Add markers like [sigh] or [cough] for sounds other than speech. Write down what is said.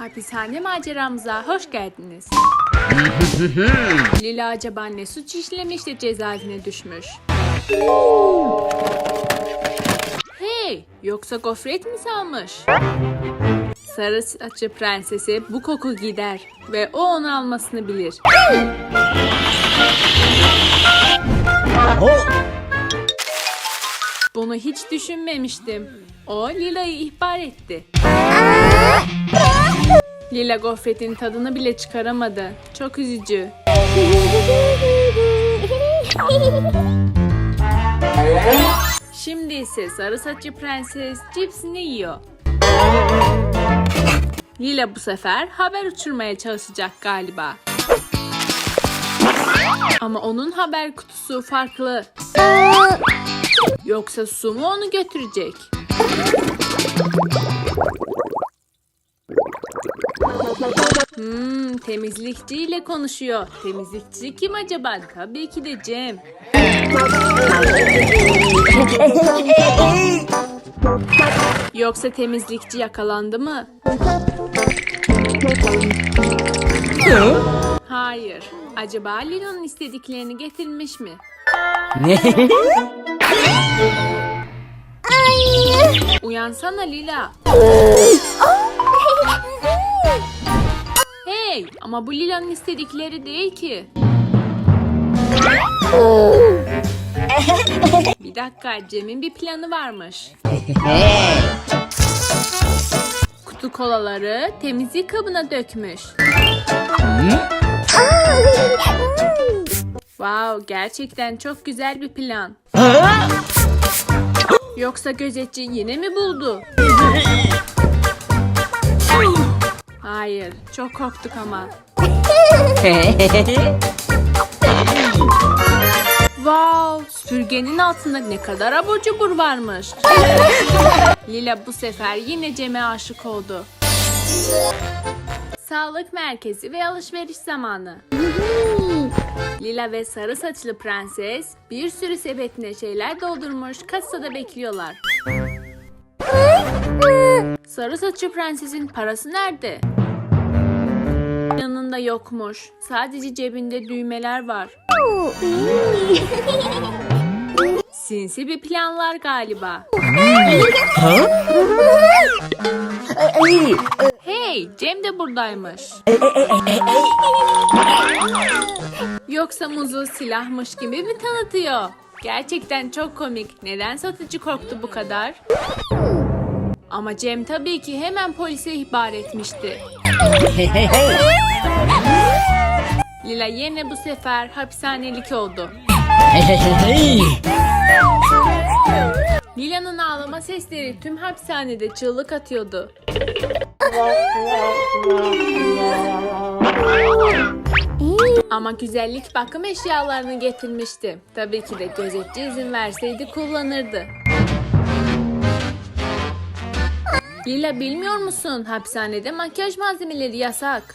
Hapishane maceramıza hoş geldiniz. Lila acaba ne suç işlemiş de cezaevine düşmüş? Hey, yoksa gofret mi salmış? Sarı saçlı prensesi bu koku gider ve o onu almasını bilir. Bunu hiç düşünmemiştim. O Lila'yı ihbar etti. Lila gofretin tadını bile çıkaramadı. Çok üzücü. Şimdi ise sarı saçlı prenses cipsini yiyor. Lila bu sefer haber uçurmaya çalışacak galiba. Ama onun haber kutusu farklı. Yoksa su mu onu götürecek? Hmm, temizlikçiyle konuşuyor. Temizlikçi kim acaba? Tabii ki de Cem. Yoksa temizlikçi yakalandı mı? Hayır. Acaba Lilo'nun istediklerini getirmiş mi? Uyansana Lila. Hey, ama bu Lila'nın istedikleri değil ki. [laughs] Bir dakika, Cem'in bir planı varmış. [laughs] Kutu kolaları temizlik kabına dökmüş. [laughs] Wow, gerçekten çok güzel bir plan. Yoksa gözetçi yine mi buldu? Hayır, çok korktuk ama. Wow, süpürgenin altında ne kadar abur varmış. Lila bu sefer yine Cem'e aşık oldu. Sağlık merkezi ve alışveriş zamanı. Lila ve sarı saçlı prenses bir sürü sepetine şeyler doldurmuş kasada bekliyorlar. Sarı saçlı prensesin parası nerede? Yanında yokmuş. Sadece cebinde düğmeler var. [laughs] Sinsi bir planlar galiba. Hey, Cem de buradaymış. Yoksa muzu silahmış gibi mi tanıtıyor? Gerçekten çok komik. Neden satıcı korktu bu kadar? Ama Cem tabii ki hemen polise ihbar etmişti. Lila yine bu sefer hapishanelik oldu. Lila'nın ağlama sesleri tüm hapishanede çığlık atıyordu. Ama güzellik bakım eşyalarını getirmişti. Tabii ki de gözetçi izin verseydi kullanırdı. Lila bilmiyor musun? Hapishanede makyaj malzemeleri yasak.